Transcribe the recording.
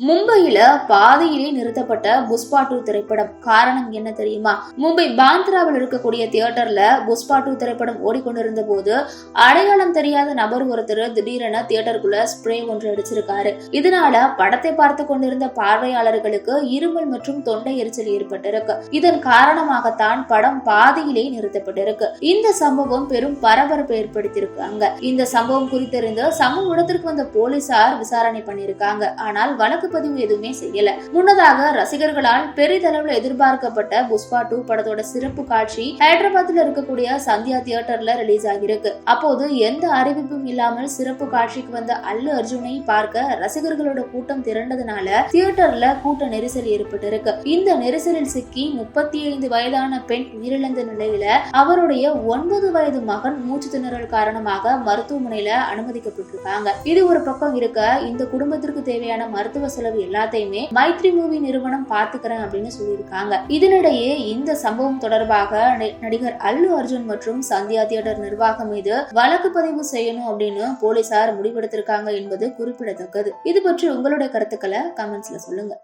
மும்பையில பாதியிலே நிறுத்தப்பட்ட புஷ்பா டூ திரைப்படம் காரணம் என்ன தெரியுமா? மும்பை பாந்த்ராவில் இருக்கக்கூடிய தியேட்டர்ல புஷ்பா டூ திரைப்படம் ஓடிக்கொண்டிருந்த போது அடையாளம் தெரியாத நபர் ஒருத்தர் திடீரென தியேட்டருக்குள்ள ஸ்ப்ரே ஒன்று அடிச்சிருக்காரு. இதனால படத்தை பார்த்து கொண்டிருந்த பார்வையாளர்களுக்கு இருமல் மற்றும் தொண்டை எரிச்சல் ஏற்பட்டிருக்கு. இதன் காரணமாகத்தான் படம் பாதையிலே நிறுத்தப்பட்டிருக்கு. இந்த சம்பவம் பெரும் பரபரப்பை ஏற்படுத்தியிருக்காங்க. இந்த சம்பவம் குறித்தறிந்து சமூக இடத்திற்கு வந்த போலீசார் விசாரணை பண்ணியிருக்காங்க. ஆனால் வழக்கு பதிவு எதுவுமே செய்யல. முன்னதாக ரசிகர்களால் பெரிதளவில் எதிர்பார்க்கப்பட்ட புஷ்பா டூ படத்தோட சிறப்பு காட்சி ஹைதராபாத்ல இருக்கக்கூடிய சந்தியா தியேட்டர்ல ரிலீஸ் ஆகியிருக்கு. அப்போது எந்த அறிவிப்பும் இல்லாமல் சிறப்பு காட்சிக்கு வந்த அல்லு அர்ஜுனை பார்க்க ரசிகர்களோட கூட்டம் திரண்டதுனால தியேட்டர்ல கூட்ட நெரிசல் ஏற்பட்டிருக்கு. இந்த நெரிசலில் சிக்கி முப்பத்தி ஐந்து வயதான பெண் உயிரிழந்த நிலையில அவருடைய ஒன்பது வயது மகன் மூச்சு திணறல் காரணமாக மருத்துவமனையில அனுமதிக்கப்பட்டிருக்காங்க. இது ஒரு பக்கம் இருக்க இந்த குடும்பத்திற்கு தேவையான மருத்துவ செலவு எல்லாத்தையுமே மைத்ரி மூவி நிறுவனம் பாத்துக்கிறேன் அப்படின்னு சொல்லியிருக்காங்க. இதனிடையே இந்த சம்பவம் தொடர்பாக நடிகர் அல்லு அர்ஜுன் மற்றும் சந்தியா தியேட்டர் நிர்வாகம் மீது வழக்கு பதிவு செய்யணும் அப்படின்னு போலீசார் முடிவெடுத்திருக்காங்க என்பது குறிப்பிடத்தக்கது. இது பற்றி உங்களுடைய கருத்துக்களை கமெண்ட்ஸ்ல சொல்லுங்க.